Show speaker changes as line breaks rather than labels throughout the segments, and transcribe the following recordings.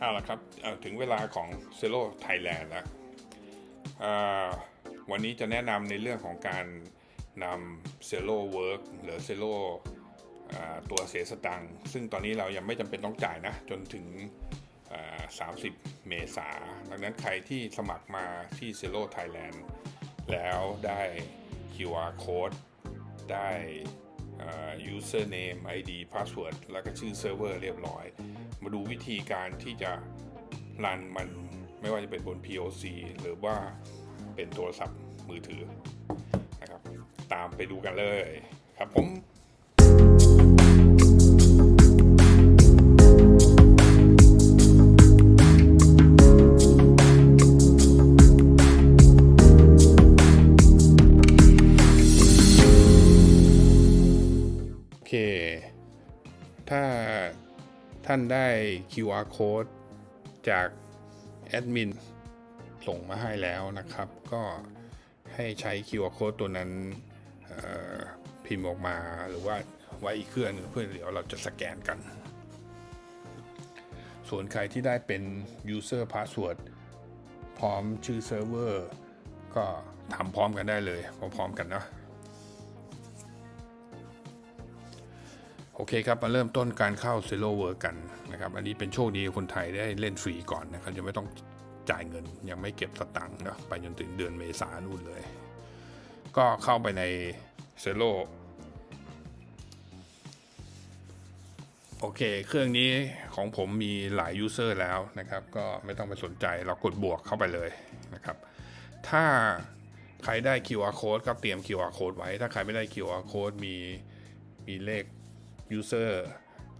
เอาละครับถึงเวลาของเซโ o ไทยแลนด์แล้ววันนี้จะแนะนำในเรื่องของการนำเซโ o เวิร์กหรือเซโ o ตัวเสียสตังค์ซึ่งตอนนี้เรายังไม่จำเป็นต้องจ่ายนะ จนถึง 30 เมษาดังนั้นใครที่สมัครมาที่เซโ o ไทยแลนด์แล้วได้ QR code ได้ username ID password แล้วก็ชื่อเซิร์ฟเวอร์เรียบร้อย มาดูวิธีการที่จะรันมันไม่ว่าจะเป็นบน POC หรือว่าเป็นโทรศัพท์มือถือนะครับ ตามไปดูกันเลยครับผม ถ้าท่านได้ QR code จากแอดมินส่งมาให้แล้วนะครับ ก็ให้ใช้ QR code ตัวนั้นพิมพ์ออกมาหรือว่าไว้อีกเครื่องนึงเพื่อเดี๋ยวเราจะสแกนกัน ส่วนใครที่ได้เป็น user password พร้อมชื่อเซิร์ฟเวอร์ก็ทำพร้อมกันได้เลยพร้อมๆกันเนาะ โอเคครับ มาเริ่มต้นการเข้า Zero Work กันนะครับ อันนี้เป็นโชคดีคนไทยได้เล่นฟรีก่อนนะครับจะไม่ต้องจ่ายเงินยังไม่เก็บสตังค์นะไปจนถึงเดือนเมษายนนู่นเลย ก็เข้าไปใน Zero โอเค เครื่องนี้ของผมมีหลายยูเซอร์แล้วนะครับ ก็ไม่ต้องไปสนใจเรากดบวกเข้าไปเลยนะครับ ถ้าใครได้ QR code ก็เตรียม QR code ไว้ ถ้าใครไม่ได้ QR code มีมีเลข user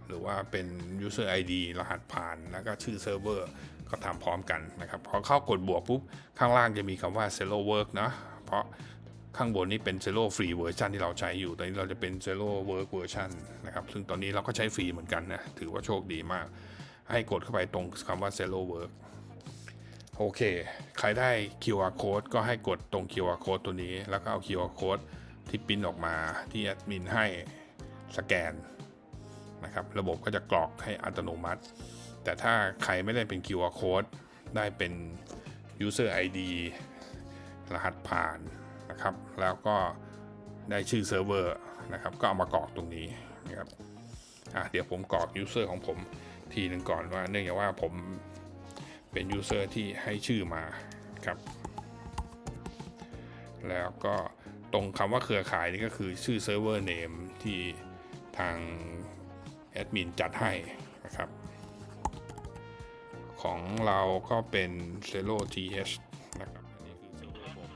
หรือว่าเป็น user ID รหัสผ่าน แล้วก็ชื่อเซิร์ฟเวอร์ก็ทำพร้อมกันนะครับพอเข้ากดบวกปุ๊บ ข้างล่างจะมีคำว่า Zero Work นะเพราะข้างบนนี้เป็น Zero Free Version ที่เราใช้อยู่ ตอนนี้เราจะเป็น Zero Work Version นะครับ ซึ่งตอนนี้เราก็ใช้ฟรีเหมือนกันนะ ถือว่าโชคดีมาก ให้กดเข้าไปตรงคำว่า Zero Work โอเค ใครได้ QR code ก็ให้กดตรง QR code ตัวนี้ แล้วก็เอา QR code ที่ปิ้นออกมาที่แอดมินให้สแกน นะครับ ระบบก็จะกรอกให้อัตโนมัติ แต่ถ้าใครไม่ได้เป็น QR code ได้เป็น user ID รหัสผ่านนะครับ แล้วก็ได้ชื่อเซิร์ฟเวอร์นะครับ ก็เอามากรอกตรงนี้นะครับอะเดี๋ยวผมกรอก user ของผมทีหนึ่งก่อนว่า เนื่องจากว่าผมเป็น user ที่ให้ชื่อมาครับ แล้วก็ตรงคำว่าเครือข่ายนี่ก็คือชื่อเซิร์ฟเวอร์เนมที่ทาง แอดมินจัดให้นะครับ ของเราก็เป็น Zero TH นะครับ อันนี้คือเซิร์ฟเวอร์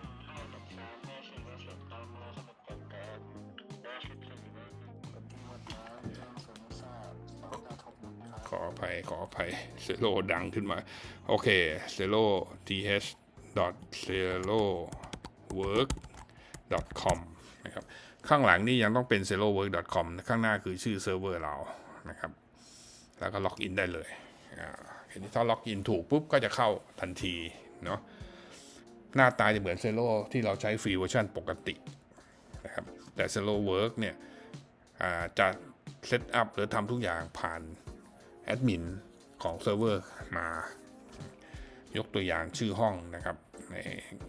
ผมขออภัยขออภัย Zero ดังขึ้นมา โอเค Zero TH Zero Work com นะครับ ข้างหลังนี่ยังต้องเป็น zerowork.com ข้างหน้าคือชื่อเซิร์ฟเวอร์เรานะครับ แล้วก็ล็อกอินได้เลยอ่าทีนี้ถ้าล็อกอินถูกปุ๊บก็จะเข้าทันทีเนาะหน้าตาจะเหมือน Zero ที่เราใช้ฟรีเวอร์ชันปกตินะครับแต่ Zero Work เนี่ยอ่าจะเซตอัพหรือทำทุกอย่างผ่านแอดมินของเซิร์ฟเวอร์มายกตัวอย่างชื่อห้องนะครับ ใน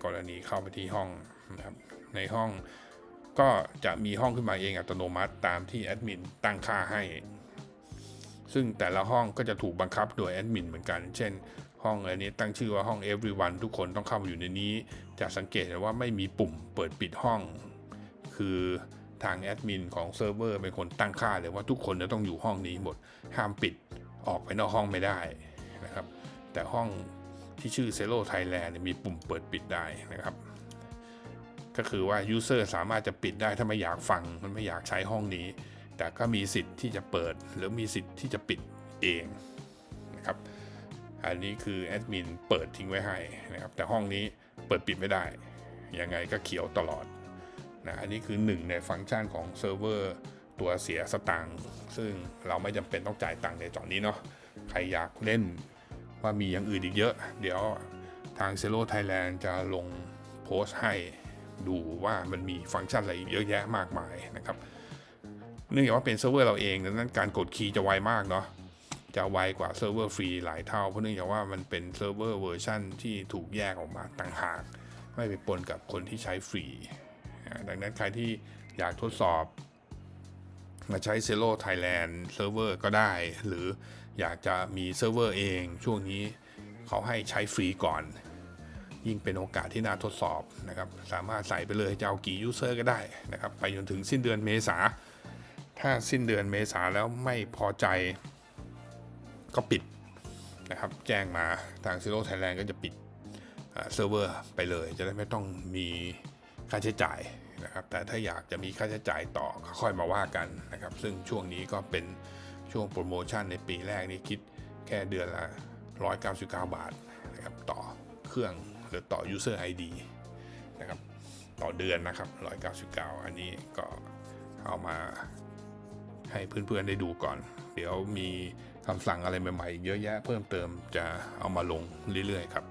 กรณีเข้าไปที่ห้องนะครับในห้อง ก็จะมีห้องขึ้นมาเองอัตโนมัติตามที่แอดมินตั้งค่าให้ ซึ่งแต่ละห้องก็จะถูกบังคับโดยแอดมินเหมือนกัน เช่น ห้องอันนี้ตั้งชื่อว่าห้อง everyone ทุกคนต้องเข้ามาอยู่ในนี้ จะสังเกตเห็นว่าไม่มีปุ่มเปิดปิดห้อง คือทางแอดมินของเซิร์ฟเวอร์เป็นคนตั้งค่าเลยว่าทุกคนจะต้องอยู่ห้องนี้หมด ห้ามปิดออกไปนอกห้องไม่ได้นะครับ แต่ห้องที่ชื่อ Zero Thailand เนี่ยมีปุ่มเปิดปิดได้นะครับ ก็คือว่า User สามารถจะปิดได้ถ้าไม่อยากฟัง มันไม่อยากใช้ห้องนี้ แต่ก็มีสิทธิ์ที่จะเปิด หรือมีสิทธิ์ที่จะปิดเองนะครับ อันนี้คือแอดมินเปิดทิ้งไว้ให้นะครับ แต่ห้องนี้เปิดปิดไม่ได้ ยังไงก็เขียวตลอดนะอันนี้คือหนึ่งในฟังก์ชันของเซิร์ฟเวอร์ตัวเสียสตังค์ซึ่งเราไม่จำเป็นต้องจ่ายตังค์ในตอนนี้เนาะ ใครอยากเล่นว่ามีอย่างอื่นอีกเยอะ เดี๋ยวทาง Zero Thailand จะลงโพสต์ให้ ดูว่ามันมีฟังก์ชันอะไรเยอะแยะมากมายนะครับ เนื่องจากว่าเป็นเซิร์ฟเวอร์เราเองดังนั้นการกดคีย์จะไวมากเนาะจะไวกว่าเซิร์ฟเวอร์ฟรีหลายเท่า เพราะเนื่องจากว่ามันเป็นเซิร์ฟเวอร์เวอร์ชันที่ถูกแยกออกมาต่างหาก ไม่ไปปนกับคนที่ใช้ฟรี ดังนั้นใครที่อยากทดสอบ มาใช้ z e l o Thailand เซิร์ฟเวอร์ก็ได้ หรืออยากจะมีเซิร์ฟเวอร์เองช่วงนี้เขาให้ใช้ฟรีก่อน ยิ่งเป็นโอกาสที่น่าทดสอบนะครับ สามารถใส่ไปเลยจะเอากี่ยูเซอร์ก็ได้นะครับ ไปจนถึงสิ้นเดือนเมษา ถ้าสิ้นเดือนเมษาแล้วไม่พอใจก็ปิดนะครับ แจ้งมาทาง Zero Thailand ก็จะปิดเซิร์ฟเวอร์ไปเลย จะได้ไม่ต้องมีค่าใช้จ่ายนะครับ แต่ถ้าอยากจะมีค่าใช้จ่ายต่อก็ค่อยมาว่ากันนะครับ ซึ่งช่วงนี้ก็เป็นช่วงโปรโมชั่นในปีแรกนี่คิดแค่เดือนละ 199 บาทนะครับต่อเครื่อง รือต่อ user ID นะครับ ต่อเดือนนะครับ 199 อันนี้ก็เอามาให้เพื่อนๆได้ดูก่อน เดี๋ยวมีคำสั่งอะไรใหม่ๆ เยอะแยะเพิ่มเติมจะเอามาลงเรื่อยๆครับ